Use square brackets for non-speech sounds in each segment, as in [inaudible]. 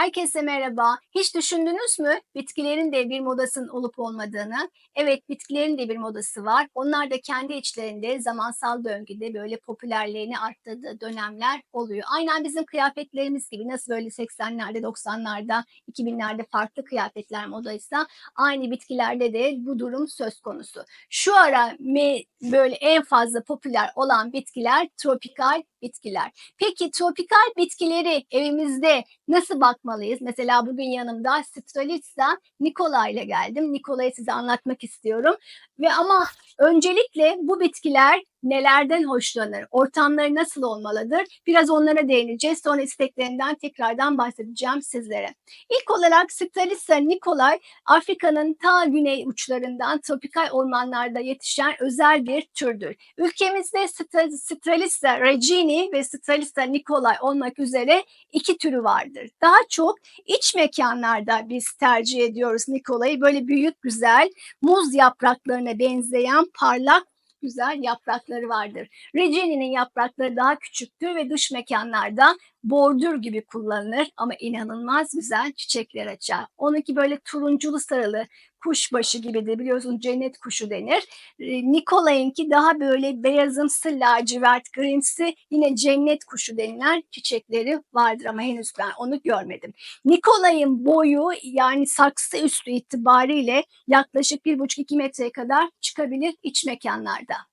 Herkese merhaba. Hiç düşündünüz mü bitkilerin de bir modasının olup olmadığını? Evet, bitkilerin de bir modası var. Onlar da kendi içlerinde zamansal döngüde böyle popülerliğini arttırdığı dönemler oluyor. Aynen bizim kıyafetlerimiz gibi nasıl böyle 80'lerde, 90'larda, 2000'lerde farklı kıyafetler modaysa aynı bitkilerde de bu durum söz konusu. Şu ara böyle en fazla popüler olan bitkiler tropikal bitkiler. Peki tropikal bitkileri evimizde nasıl bakmalıyız? Mesela bugün yanımda Strelitzia Nikola ile geldim. Nikola'yı size anlatmak istiyorum. Ve ama öncelikle bu bitkiler nelerden hoşlanır? Ortamları nasıl olmalıdır? Biraz onlara değineceğiz. Sonra isteklerinden tekrardan bahsedeceğim sizlere. İlk olarak Strelitzia Nikolai Afrika'nın ta güney uçlarından tropikal ormanlarda yetişen özel bir türdür. Ülkemizde Strelitzia regini ve Strelitzia Nikolai olmak üzere iki türü vardır. Daha çok iç mekanlarda biz tercih ediyoruz Nikola'yı. Böyle büyük güzel muz yapraklarına benzeyen parlak güzel yaprakları vardır. Regini'nin yaprakları daha küçüktür ve dış mekanlarda bordür gibi kullanılır ama inanılmaz güzel çiçekler açar. Onunki böyle turunculu sarılı kuşbaşı gibi de biliyorsunuz cennet kuşu denir. Nikolay'ınki daha böyle beyazımsı lacivert grimsi yine cennet kuşu denilen çiçekleri vardır ama henüz ben onu görmedim. Nikolay'ın boyu yani saksı üstü itibariyle yaklaşık 1,5-2 metreye kadar çıkabilir iç mekanlarda.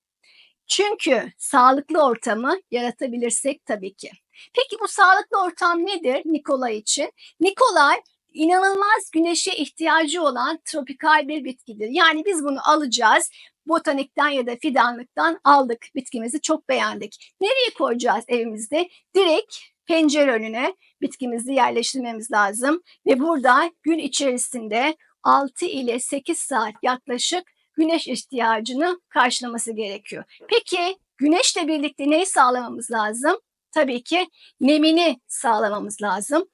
Çünkü sağlıklı ortamı yaratabilirsek tabii ki. Peki bu sağlıklı ortam nedir Nikolay için? Nikolay inanılmaz güneşe ihtiyacı olan tropikal bir bitkidir. Yani biz bunu alacağız. Botanikten ya da fidanlıktan aldık bitkimizi çok beğendik. Nereye koyacağız evimizde? Direkt pencere önüne bitkimizi yerleştirmemiz lazım ve burada gün içerisinde 6 ile 8 saat yaklaşık güneş ihtiyacını karşılaması gerekiyor. Peki güneşle birlikte neyi sağlamamız lazım? Tabii ki nemini sağlamamız lazım.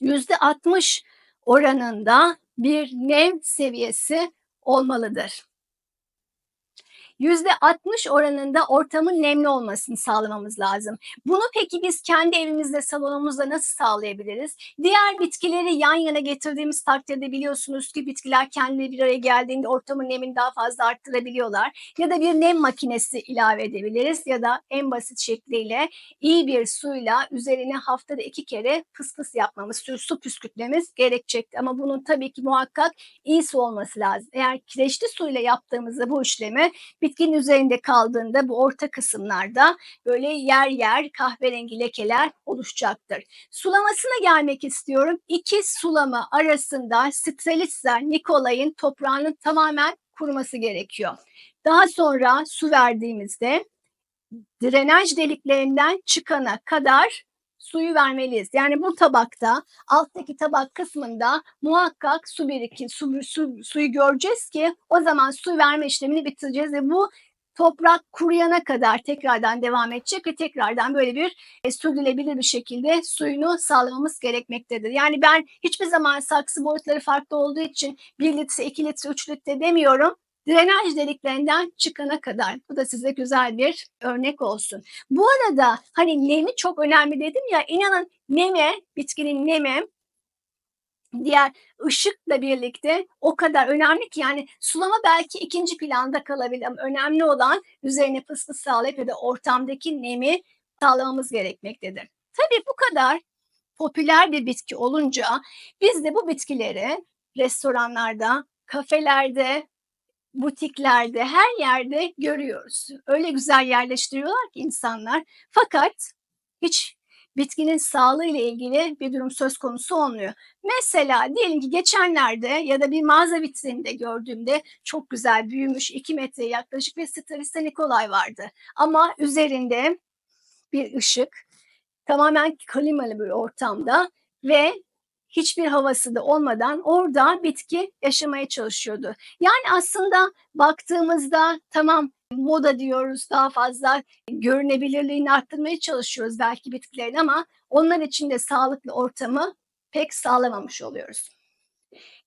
%60 oranında bir nem seviyesi olmalıdır. %60 oranında ortamın nemli olmasını sağlamamız lazım. Bunu peki biz kendi evimizde, salonumuzda nasıl sağlayabiliriz? Diğer bitkileri yan yana getirdiğimiz takdirde biliyorsunuz ki bitkiler kendileri bir araya geldiğinde ortamın nemini daha fazla arttırabiliyorlar. Ya da bir nem makinesi ilave edebiliriz ya da en basit şekliyle iyi bir suyla üzerine haftada iki kere pıs yapmamız, su püskürtmemiz gerekecekti. Ama bunun tabii ki muhakkak iyi su olması lazım. Eğer kireçli suyla yaptığımızda bu işlemi bir bitkinin üzerinde kaldığında bu orta kısımlarda böyle yer yer kahverengi lekeler oluşacaktır. Sulamasına gelmek istiyorum. İki sulama arasında Strelitzia Nikolay'ın toprağının tamamen kuruması gerekiyor. Daha sonra su verdiğimizde drenaj deliklerinden çıkana kadar suyu vermeliyiz. Yani bu tabakta alttaki tabak kısmında muhakkak su biriki, su, su, suyu göreceğiz ki o zaman su verme işlemini bitireceğiz ve bu toprak kuruyana kadar tekrardan devam edecek ve tekrardan böyle bir e, sürdürülebilir bir şekilde suyunu sağlamamız gerekmektedir. Yani ben hiçbir zaman saksı boyutları farklı olduğu için 1 litre, 2 litre, 3 litre demiyorum drenaj deliklerinden çıkana kadar. Bu da size güzel bir örnek olsun. Bu arada hani nemi çok önemli dedim ya inanın neme, bitkinin nemi diğer ışıkla birlikte o kadar önemli ki yani sulama belki ikinci planda kalabilir ama önemli olan üzerine fıstık sağlayıp ya da ortamdaki nemi sağlamamız gerekmektedir. Tabii bu kadar popüler bir bitki olunca biz de bu bitkileri restoranlarda, kafelerde, butiklerde, her yerde görüyoruz. Öyle güzel yerleştiriyorlar ki insanlar. Fakat hiç bitkinin sağlığı ile ilgili bir durum söz konusu olmuyor. Mesela diyelim ki geçenlerde ya da bir mağaza vitrininde gördüğümde çok güzel büyümüş 2 metre yaklaşık bir Strelitsa Nikolay vardı. Ama üzerinde bir ışık tamamen klimalı bir ortamda ve hiçbir havası da olmadan orada bitki yaşamaya çalışıyordu. Yani aslında baktığımızda tamam moda diyoruz daha fazla görünebilirliğini arttırmaya çalışıyoruz belki bitkilerin ama onlar için de sağlıklı ortamı pek sağlamamış oluyoruz.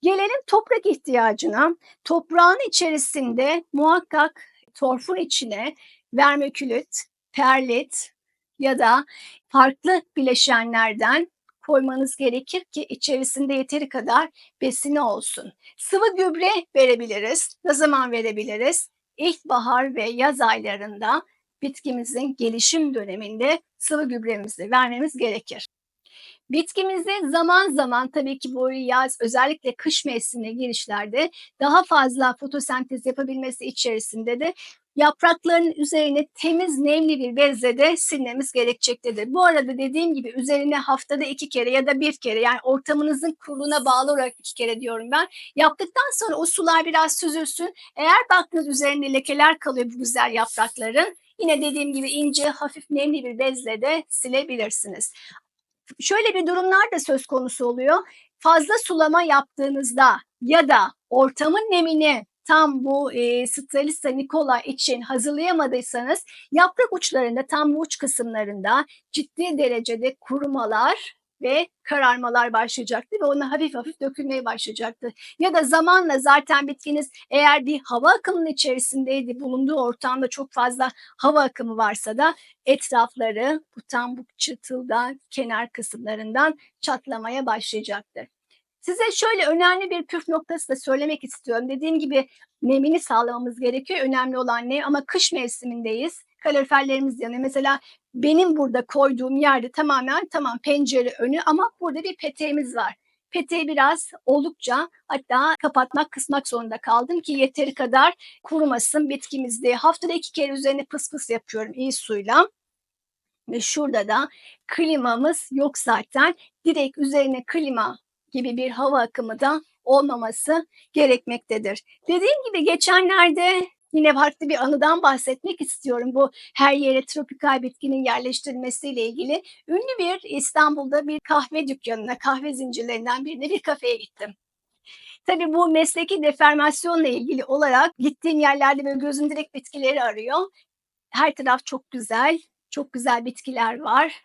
Gelelim toprak ihtiyacına. Toprağın içerisinde muhakkak torfun içine vermikülit, perlit ya da farklı bileşenlerden koymanız gerekir ki içerisinde yeteri kadar besini olsun. Sıvı gübre verebiliriz. Ne zaman verebiliriz? İlkbahar ve yaz aylarında bitkimizin gelişim döneminde sıvı gübremizi vermemiz gerekir. Bitkimizi zaman zaman tabii ki bu yaz özellikle kış mevsimine girişlerde daha fazla fotosentez yapabilmesi içerisinde de yaprakların üzerine temiz nemli bir bezle de silmemiz gerekecektedir. Bu arada dediğim gibi üzerine haftada iki kere ya da bir kere yani ortamınızın kuruluğuna bağlı olarak iki kere diyorum ben. Yaptıktan sonra o sular biraz süzülsün. Eğer baktınız üzerinde lekeler kalıyor bu güzel yaprakların yine dediğim gibi ince hafif nemli bir bezle de silebilirsiniz. Şöyle bir durumlar da söz konusu oluyor. Fazla sulama yaptığınızda ya da ortamın nemini tam bu e, Strelitsa nicola için hazırlayamadıysanız yaprak uçlarında tam bu uç kısımlarında ciddi derecede kurumalar ve kararmalar başlayacaktı ve ona hafif hafif dökülmeye başlayacaktı. Ya da zamanla zaten bitkiniz eğer bir hava akımının içerisindeydi, bulunduğu ortamda çok fazla hava akımı varsa da etrafları bu tam bu çıtıldan kenar kısımlarından çatlamaya başlayacaktır. Size şöyle önemli bir püf noktası da söylemek istiyorum. Dediğim gibi nemini sağlamamız gerekiyor. Önemli olan ne? Ama kış mevsimindeyiz. Kaloriferlerimiz yanıyor. Mesela benim burada koyduğum yerde tamamen tamam pencere önü ama burada bir peteğimiz var. Peteği biraz oldukça hatta kapatmak kısmak zorunda kaldım ki yeteri kadar kurumasın bitkimizde. Haftada iki kere üzerine pıs pıs yapıyorum iyi suyla. Ve şurada da klimamız yok zaten. Direkt üzerine klima gibi bir hava akımı da olmaması gerekmektedir. Dediğim gibi geçenlerde yine farklı bir anıdan bahsetmek istiyorum. Bu her yere tropikal bitkinin yerleştirilmesiyle ilgili ünlü bir İstanbul'da bir kahve dükkanına, kahve zincirlerinden birine bir kafeye gittim. Tabii bu mesleki deformasyonla ilgili olarak gittiğim yerlerde böyle gözüm direkt bitkileri arıyor. Her taraf çok güzel, çok güzel bitkiler var.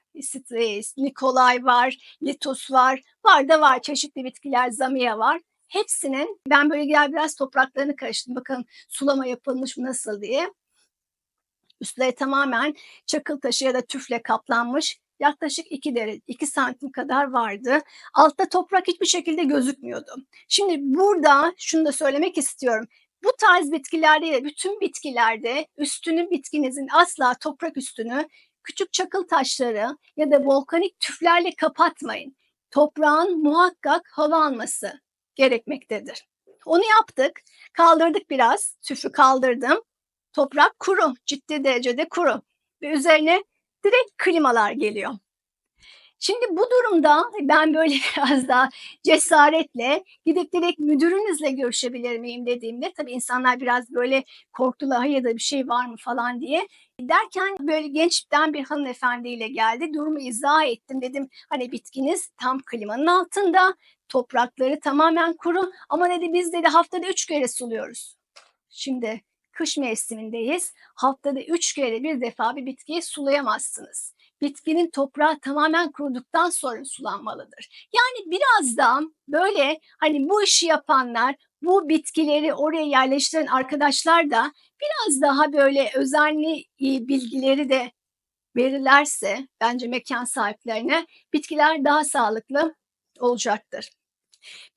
Nikolay var, Litos var. Var da var çeşitli bitkiler, Zamiya var. Hepsinin ben böyle gel biraz topraklarını karıştırdım. Bakın sulama yapılmış mı nasıl diye. Üstleri tamamen çakıl taşı ya da tüfle kaplanmış. Yaklaşık 2 derece, 2 santim kadar vardı. Altta toprak hiçbir şekilde gözükmüyordu. Şimdi burada şunu da söylemek istiyorum. Bu tarz bitkilerde de bütün bitkilerde üstünü bitkinizin asla toprak üstünü küçük çakıl taşları ya da volkanik tüflerle kapatmayın. Toprağın muhakkak hava alması gerekmektedir. Onu yaptık. Kaldırdık biraz. Tüfü kaldırdım. Toprak kuru. Ciddi derecede kuru. Ve üzerine direkt klimalar geliyor. Şimdi bu durumda ben böyle [laughs] biraz daha cesaretle gidip direkt müdürünüzle görüşebilir miyim dediğimde tabii insanlar biraz böyle korktular hayır da bir şey var mı falan diye. Derken böyle gençten bir hanımefendiyle geldi. Durumu izah ettim. Dedim hani bitkiniz tam klimanın altında. Toprakları tamamen kuru ama dedi biz dedi haftada üç kere suluyoruz. Şimdi kış mevsimindeyiz. Haftada üç kere bir defa bir bitkiyi sulayamazsınız bitkinin toprağı tamamen kuruduktan sonra sulanmalıdır. Yani biraz da böyle hani bu işi yapanlar, bu bitkileri oraya yerleştiren arkadaşlar da biraz daha böyle özenli bilgileri de verirlerse bence mekan sahiplerine bitkiler daha sağlıklı olacaktır.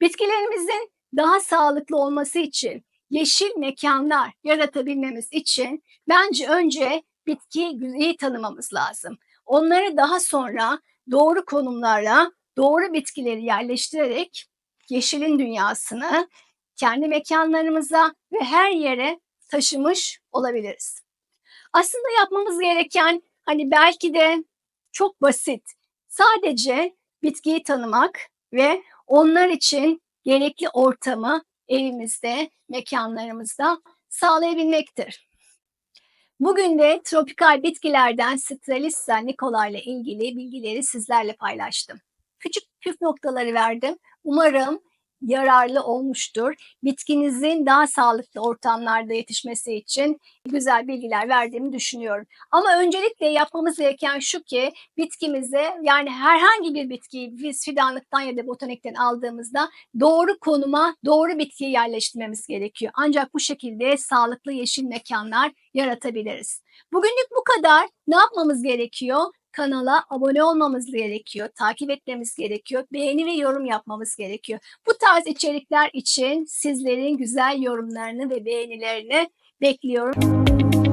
Bitkilerimizin daha sağlıklı olması için yeşil mekanlar yaratabilmemiz için bence önce bitkiyi iyi tanımamız lazım. Onları daha sonra doğru konumlara, doğru bitkileri yerleştirerek yeşilin dünyasını kendi mekanlarımıza ve her yere taşımış olabiliriz. Aslında yapmamız gereken hani belki de çok basit. Sadece bitkiyi tanımak ve onlar için gerekli ortamı evimizde, mekanlarımızda sağlayabilmektir. Bugün de tropikal bitkilerden Strelitsa nicola ile ilgili bilgileri sizlerle paylaştım. Küçük püf noktaları verdim. Umarım yararlı olmuştur. Bitkinizin daha sağlıklı ortamlarda yetişmesi için güzel bilgiler verdiğimi düşünüyorum. Ama öncelikle yapmamız gereken şu ki bitkimize yani herhangi bir bitkiyi biz fidanlıktan ya da botanikten aldığımızda doğru konuma doğru bitkiyi yerleştirmemiz gerekiyor. Ancak bu şekilde sağlıklı yeşil mekanlar yaratabiliriz. Bugünlük bu kadar. Ne yapmamız gerekiyor? Kanala abone olmamız gerekiyor, takip etmemiz gerekiyor, beğeni ve yorum yapmamız gerekiyor. Bu tarz içerikler için sizlerin güzel yorumlarını ve beğenilerini bekliyorum.